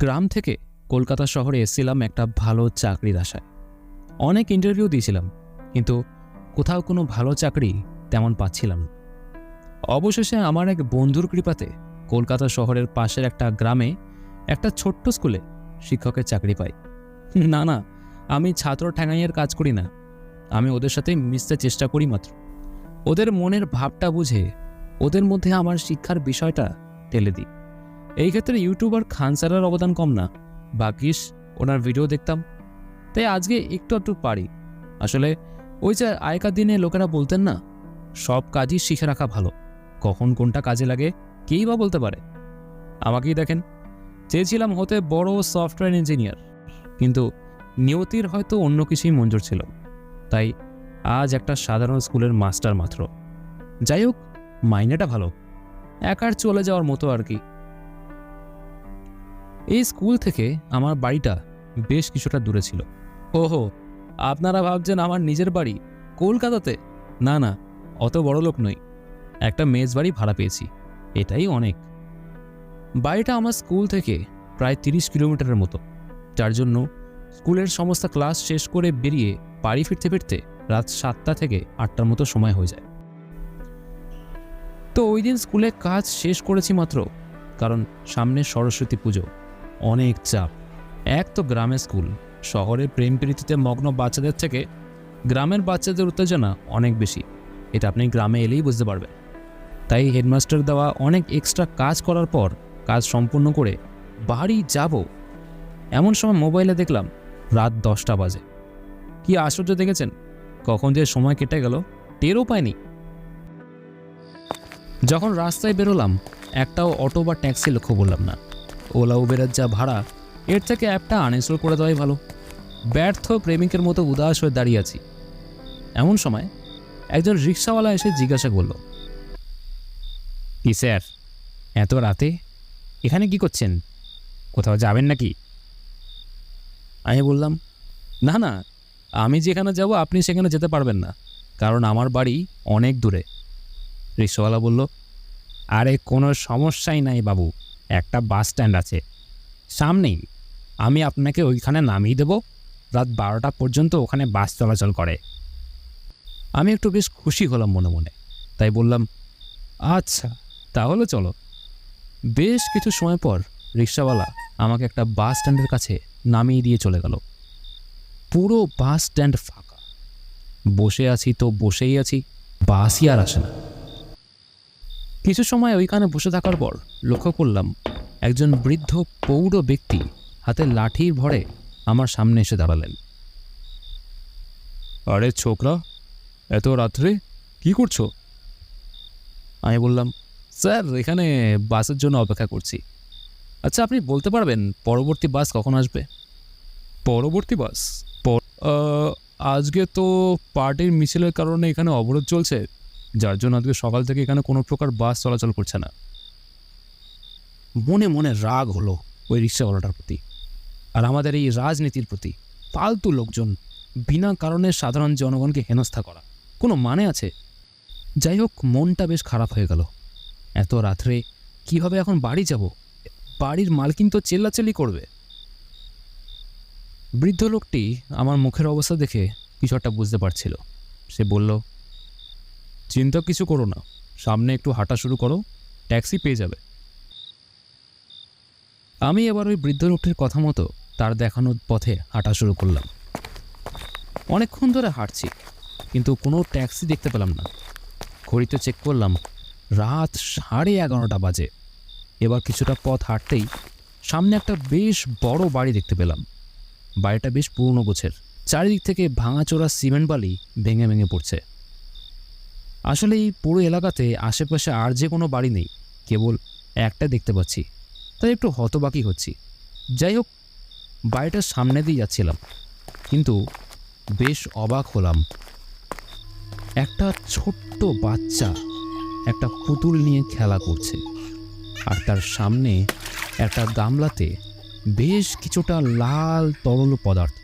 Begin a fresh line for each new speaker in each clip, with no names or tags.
গ্রাম থেকে কলকাতা শহরে এসেছিলাম একটা ভালো চাকরির আশায়। অনেক ইন্টারভিউ দিয়েছিলাম, কিন্তু কোথাও কোনো ভালো চাকরি তেমন পাচ্ছিলাম। অবশেষে আমার এক বন্ধুর কৃপাতে কলকাতা শহরের পাশের একটা গ্রামে একটা ছোট্ট স্কুলে শিক্ষকের চাকরি পাই। না না, আমি ছাত্র ঠ্যাঙাইয়ের কাজ করি না। আমি ওদের সাথে মিশতে চেষ্টা করি মাত্র। ওদের মনের ভাবটা বুঝে ওদের মধ্যে আমার শিক্ষার বিষয়টা ঠেলে দিই। এই ক্ষেত্রে ইউটিউব আর খান স্যারের অবদান কম না। ভাগ্যিস ওনার ভিডিও দেখতাম। তাই আজকে একটু একটু পারি। আসলে, ওই যে আগেকার দিনে লোকেরা বলতেন না, সব কাজই শিখে রাখা ভালো। কখন কোনটা কাজে লাগে, কেই বা বলতে পারে। আমাকেই দেখেন, চেয়েছিলাম হতে বড় সফটওয়্যার ইঞ্জিনিয়ার কিন্তু নিয়তির হয়তো অন্য কিছুই মঞ্জুর ছিল। তাই আজ একটা সাধারণ স্কুলের মাস্টার মাত্র। যাই হোক, মাইনেটা ভালো। একার চলে যাওয়ার মতো আর কি। এই স্কুল থেকে আমার বাড়িটা বেশ কিছুটা দূরে ছিল। ওহো, আপনারা ভাবছেন আমার নিজের বাড়ি কলকাতাতে? না না, অত বড় লোক নই। একটা মেজ বাড়ি ভাড়া পেয়েছি, এটাই অনেক। বাড়িটা আমার স্কুল থেকে প্রায় তিরিশ কিলোমিটারের মতো। যার জন্য স্কুলের সমস্ত ক্লাস শেষ করে বেরিয়ে বাড়ি ফিরতে ফিরতে রাত সাতটা থেকে আটটার মতো সময় হয়ে যায়। তো ওই দিন স্কুলে কাজ শেষ করেছি মাত্র, কারণ সামনে সরস্বতী পুজো। অনেক চাপ। এক তো গ্রামে স্কুল। শহরের প্রেম প্রীতিতে মগ্ন বাচ্চাদের থেকে গ্রামের বাচ্চাদের উত্তেজনা অনেক বেশি। এটা আপনি গ্রামে এলেই বুঝতে পারবেন। তাই হেডমাস্টার দেওয়া অনেক এক্সট্রা কাজ করার পর কাজ সম্পূর্ণ করে বাড়ি যাব। এমন সময় মোবাইলে দেখলাম রাত দশটা বাজে। কি আশ্চর্য দেখেছেন? কখন যে সময় কেটে গেল টেরও পায়নি যখন রাস্তায় বেরোলাম, একটাও অটো বা ট্যাক্সি লক্ষ্য করলাম না। ওলা উবেরের যা ভাড়া, এর থেকে অ্যাপটা আনইনস্টল করে দেওয়াই ভালো। ব্যর্থ প্রেমিকের মতো উদাস হয়ে দাঁড়িয়ে আছি। এমন সময়, একজন রিক্সাওয়ালা এসে জিজ্ঞাসা করল, কি স্যার, এত রাতে? এখানে কি করছেন? কোথাও যাবেন নাকি? আমি বললাম, না না, আমি যেখানে যাব আপনি সেখানে যেতে পারবেন না, কারণ আমার বাড়ি অনেক দূরে। রিক্সাওয়ালা বলল, আরে, কোনো সমস্যাই নাই বাবু। একটা বাস স্ট্যান্ড আছে। সামনেই আমি আপনাকে ওইখানে নামিয়ে দেব। রাত বারোটা পর্যন্ত ওখানে বাস চলাচল করে। আমি একটু বেশ খুশি হলাম মনে মনে। তাই বললাম আচ্ছা তাহলে চলো। বেশ কিছু সময় পর রিক্সাওয়ালা আমাকে একটা বাস স্ট্যান্ডের কাছে নামিয়ে দিয়ে চলে গেল। পুরো বাস স্ট্যান্ড ফাঁকা। বসে আছি তো বসেই আছি, বাসই আর আসে না। কিছু সময় ওইখানে বসে থাকার পর লক্ষ্য করলাম একজন বৃদ্ধ পৌর ব্যক্তি হাতে লাঠির ভরে আমার সামনে এসে দাঁড়ালেন। আরে ছোকরা এত রাত্রে কি করছ? আমি বললাম স্যার এখানে বাসের জন্য অপেক্ষা করছি। আচ্ছা আপনি বলতে পারবেন পরবর্তী বাস কখন আসবে? পরবর্তী বাস? পর- আজকে তো পার্টির মিছিলের কারণে এখানে অবরোধ চলছে। যার জন্য আজকে সকাল থেকে এখানে কোনো প্রকার বাস চলাচল করছে না। মনে মনে রাগ হলো ওই রিক্সাওয়ালাটার প্রতি আর আমাদের এই রাজনীতির প্রতি। ফালতু লোকজন বিনা কারণে সাধারণ জনগণকে হেনস্থা করা। কোনো মানে আছে? যাই হোক, মনটা বেশ খারাপ হয়ে গেল। এত রাত্রে কীভাবে এখন বাড়ি যাব? বাড়ির মালকিন তো চেল্লাচেল্লি করবে। বৃদ্ধ লোকটি আমার মুখের অবস্থা দেখে কিছু একটা বুঝতে পারছিল। সে বলল চিন্তা কিছু করো না। সামনে একটু হাঁটা শুরু করো, ট্যাক্সি পেয়ে যাবে। আমি এবার ওই বৃদ্ধ লোকটির কথা মতো তার দেখানোর পথে হাঁটা শুরু করলাম। অনেকক্ষণ ধরে হাঁটছি, কিন্তু কোনো ট্যাক্সি দেখতে পেলাম না। ঘড়িতে চেক করলাম, রাত সাড়ে এগারোটা বাজে। এবার কিছুটা পথ হাঁটতেই সামনে একটা বেশ বড় বাড়ি দেখতে পেলাম। বাড়িটা বেশ পুরনো গোছের। চারিদিক থেকে ভাঙাচোরা সিমেন্ট বালি ভেঙে ভেঙে পড়ছে। আসলে এই পুরো এলাকাতে আশেপাশে আর যে কোনো বাড়ি নেই, কেবল একটা দেখতে পাচ্ছি। তাই একটু হতবাকি হচ্ছি। যাই হোক, বাড়িটার সামনে দিয়ে যাচ্ছিলাম, কিন্তু বেশ অবাক হলাম। একটা ছোট্ট বাচ্চা একটা পুতুল নিয়ে খেলা করছে, আর তার সামনে একটা গামলাতে বেশ কিছুটা লাল তরল পদার্থ,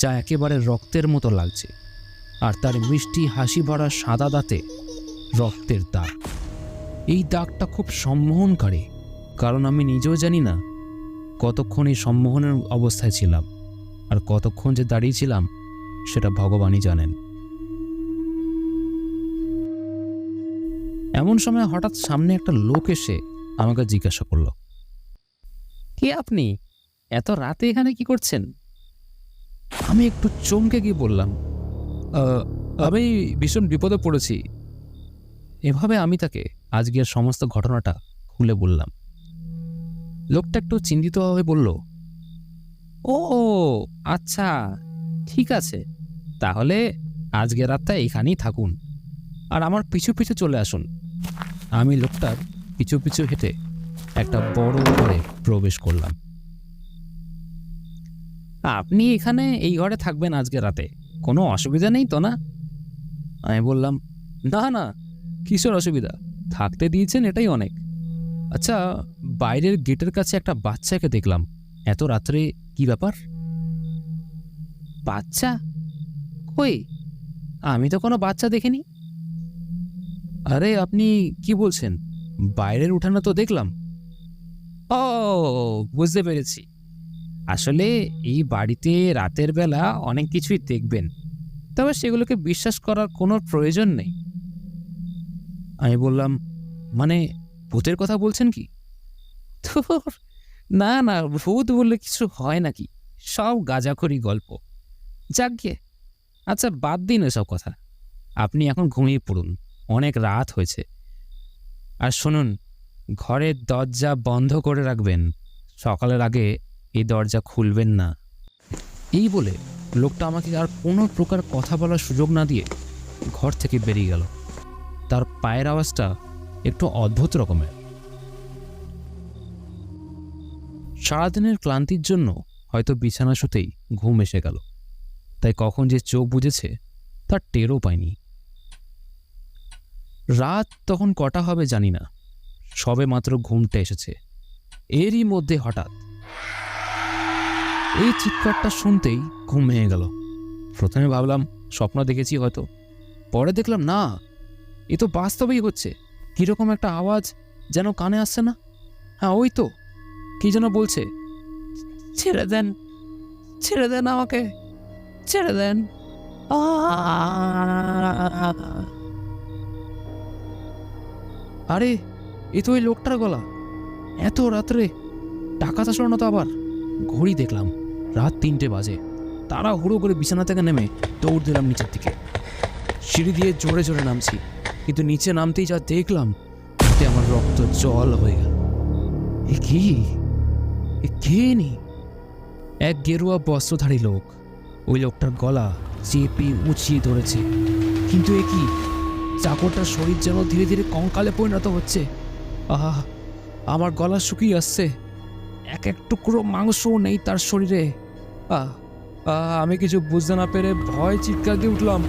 যা একেবারে রক্তের মতো লাগছে। আর তার মিষ্টি হাসি ভরা সাদা দাঁতে রক্তের দাগ। এই দাগটা খুব সম্মোহনকারী কারণ আমি নিজেও জানি না কতক্ষণ এই সম্মোহনের অবস্থায় ছিলাম আর কতক্ষণ যে দাঁড়িয়েছিলাম সেটা ভগবানই জানেন। এমন সময় হঠাৎ সামনে একটা লোক এসে আমাকে জিজ্ঞাসা করল কে আপনি? এত রাতে এখানে কি করছেন? আমি একটু চমকে গিয়ে বললাম "আহ, আমি ভীষণ বিপদে পড়েছি। এভাবে আমি তাকে আজকের সমস্ত ঘটনাটা খুলে বললাম। লোকটা একটু চিন্তিত হয়ে বলল ও আচ্ছা ঠিক আছে। তাহলে আজকে রাতটা এখানেই থাকুন। আর আমার পিছু পিছু চলে আসুন। আমি লোকটার পিছু পিছু হেঁটে একটা বড় ঘরে প্রবেশ করলাম। আপনি এখানে এই ঘরে থাকবেন আজকে রাতে। কোনো অসুবিধা নেই তো না? আমি বললাম, না না, কিসের অসুবিধা? থাকতে দিয়েছেন এটাই অনেক। আচ্ছা বাইরের গেটের কাছে একটা বাচ্চাকে দেখলাম। এত রাত্রে কি ব্যাপার? বাচ্চা? কই? আমি তো কোনো বাচ্চা দেখিনি। আরে, আপনি কি বলছেন? বাইরের উঠানে তো দেখলাম। ও, বুঝতে পেরেছি। আসলে এই বাড়িতে রাতের বেলা অনেক কিছুই দেখবেন তবে সেগুলোকে বিশ্বাস করার কোনো প্রয়োজন নেই। আমি বললাম মানে ভূতের কথা বলছেন কি? ধুর, না না ভূত বললে কিছু হয় নাকি? সব গাজাখড়ি গল্প। যাক গিয়ে আচ্ছা বাদ দিন এসব কথা। আপনি এখন ঘুমিয়ে পড়ুন অনেক রাত হয়েছে। আর শুনুন ঘরের দরজা বন্ধ করে রাখবেন। সকালের আগে এই দরজা খুলবেন না। এই বলে লোকটা আমাকে আর কোনো প্রকার কথা বলার সুযোগ না দিয়ে ঘর থেকে বেরিয়ে গেল। তার পায়ের আওয়াজটা একটু অদ্ভুত রকমের। সারাদিনের ক্লান্তির জন্য হয়তো বিছানা শুতেই ঘুম এসে গেল। তাই কখন যে চোখ বুঝেছে তার টেরও পায়নি রাত তখন কটা হবে জানি না, সবে মাত্র ঘুমটা এসেছে। এরই মধ্যে হঠাৎ এই চিৎকারটা শুনতেই ঘুম ভেঙে গেল। প্রথমে ভাবলাম, স্বপ্ন দেখেছি হয়তো। পরে দেখলাম, না, এ তো বাস্তবেই হচ্ছে। কীরকম একটা আওয়াজ যেন কানে আসছে না? হ্যাঁ ওই তো, কি যেন বলছে, ছেড়ে দেন ছেড়ে দেন আমাকে, ছেড়ে দেন! আরে, এ তো ওই লোকটার গলা। এত রাত্রে, টাকা আসলো না তো আবার। ঘড়ি দেখলাম। রাত তিনটে বাজে। তারা হুড়ো করে বিছানা থেকে নেমে দৌড় দিলাম নিচের দিকে। সিঁড়ি দিয়ে জোরে জোরে নামছি, কিন্তু নিচে নামতেই যা দেখলাম, তাতে আমার রক্ত জল হয়ে গেল। এ কি? এ কে নি এক গেরুয়া বস্ত্রধারী লোক। ওই লোকটার গলা চেপে উঁচিয়ে ধরেছে। কিন্তু এ কি? চাকরটার শরীর যেন ধীরে ধীরে কঙ্কালে পরিণত হচ্ছে। আহা, আমার গলা শুকিয়ে আসছে। এক এক টুকরো মাংসও নেই তার শরীরে। আমি কিছু বুঝতে না পেরে ভয় চিৎকার দিয়ে উঠলাম।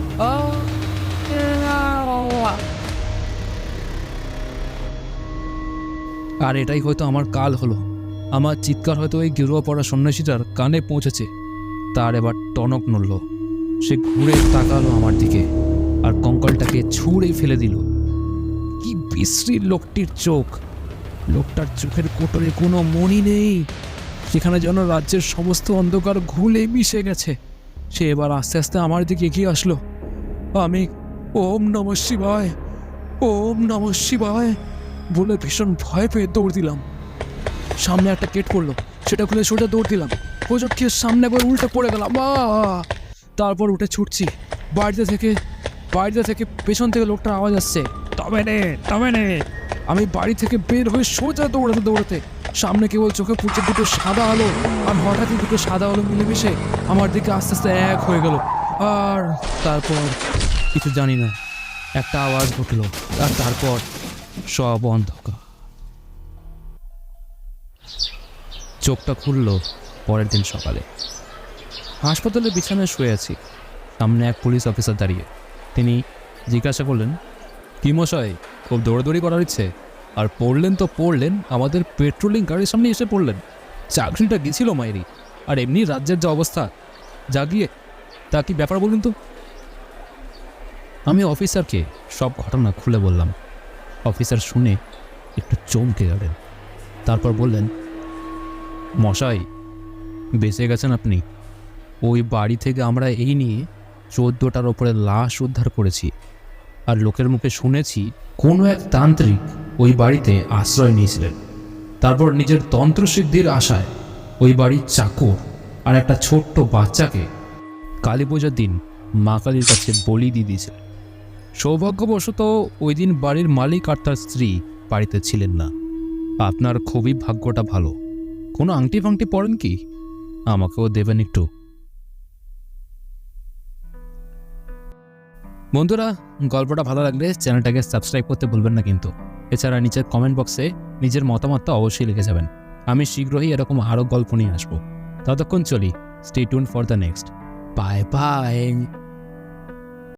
আর এটাই হয়তো আমার কাল হলো। আমার চিৎকার হয়তো এই গেরুয়া পড়া সন্ন্যাসীটার কানে পৌঁছেছে। তার এবার টনক নড়ল। সে ঘুরে তাকালো আমার দিকে আর কঙ্কালটাকে ছুঁড়ে ফেলে দিল। কি বিশ্রী লোকটির চোখ। লোকটার চোখের কোটরে কোনো মনি নেই। সেখানে যেন রাজ্যের সমস্ত অন্ধকার ঘুলে মিশে গেছে। সে এবার আস্তে আস্তে আমার দিকে এগিয়ে আসলো। আমি ওম নম শিবায়, ওম নম শিবায় বলে ভীষণ ভয় পেয়ে দৌড় দিলাম। সামনে একটা গেট পড়ল। সেটা খুলে সোজা দৌড় দিলাম। হোজট সামনে একবার উল্টে পড়ে গেলাম। আহ! তারপর উঠে ছুটছি। বাড়িতে থেকে বাড়িতে থেকে পেছন থেকে লোকটার আওয়াজ আসছে। তবে নে তবে নে। আমি বাড়ি থেকে বের হয়ে সোজা দৌড়াতে দৌড়াতে সামনে কেবল চোখে পড়ছে দুটো সাদা আলো, আর হঠাৎই দুটো সাদা আলো মিলেমিশে আমার দিকে আস্তে আস্তে এক হয়ে গেল। আর তারপর কিছু জানি না, একটা আওয়াজ ঘটলো, আর তারপর সব অন্ধকার। চোখটা খুললো পরের দিন সকালে। হাসপাতালে বিছানায় শুয়ে আছি। সামনে এক পুলিশ অফিসার দাঁড়িয়ে। তিনি জিজ্ঞাসা করলেন, কি মশাই, খুব দৌড়াদৌড়ি করার ইচ্ছে? আর পড়লেন তো পড়লেন, আমাদের পেট্রোলিং গাড়ির সামনে এসে পড়লেন। চাকরিটা গেছিল মায়েরই আর এমনি রাজ্যের যা অবস্থা। যা গিয়ে তা কি ব্যাপার বলুন তো? আমি অফিসারকে সব ঘটনা খুলে বললাম। অফিসার শুনে একটু চমকে গেলেন। তারপর বললেন, মশাই, বেঁচে গেছেন আপনি। ওই বাড়ি থেকে আমরা এই নিয়ে চোদ্দোটার ওপরে লাশ উদ্ধার করেছি। আর লোকের মুখে শুনেছি, কোনো এক তান্ত্রিক ওই বাড়িতে আশ্রয় নিয়েছিলেন। তারপর নিজের তন্ত্রসিদ্ধির আশায় ওই বাড়ির চাকর আর একটা ছোট্ট বাচ্চাকে কালী পূজার দিন মা কালীর কাছে বলি দিয়ে দিয়েছিলেন। সৌভাগ্যবশত ওই দিন বাড়ির মালিক আর তার স্ত্রী বাড়িতে ছিলেন না। আপনার খুবই ভাগ্যটা ভালো। কোনো আংটি ফাংটি পড়েন কি? আমাকেও দেবেন একটু। বন্ধুরা, গল্পটা ভালো লাগলে চ্যানেলটাকে সাবস্ক্রাইব করতে ভুলবেন না কিন্তু। এছাড়া নিচের কমেন্ট বক্সে নিজের মতামতটা অবশ্যই লিখে যাবেন। আমি শীঘ্রই এরকম আরও গল্প নিয়ে আসব। ততক্ষণ চলি stay tuned for the next bye bye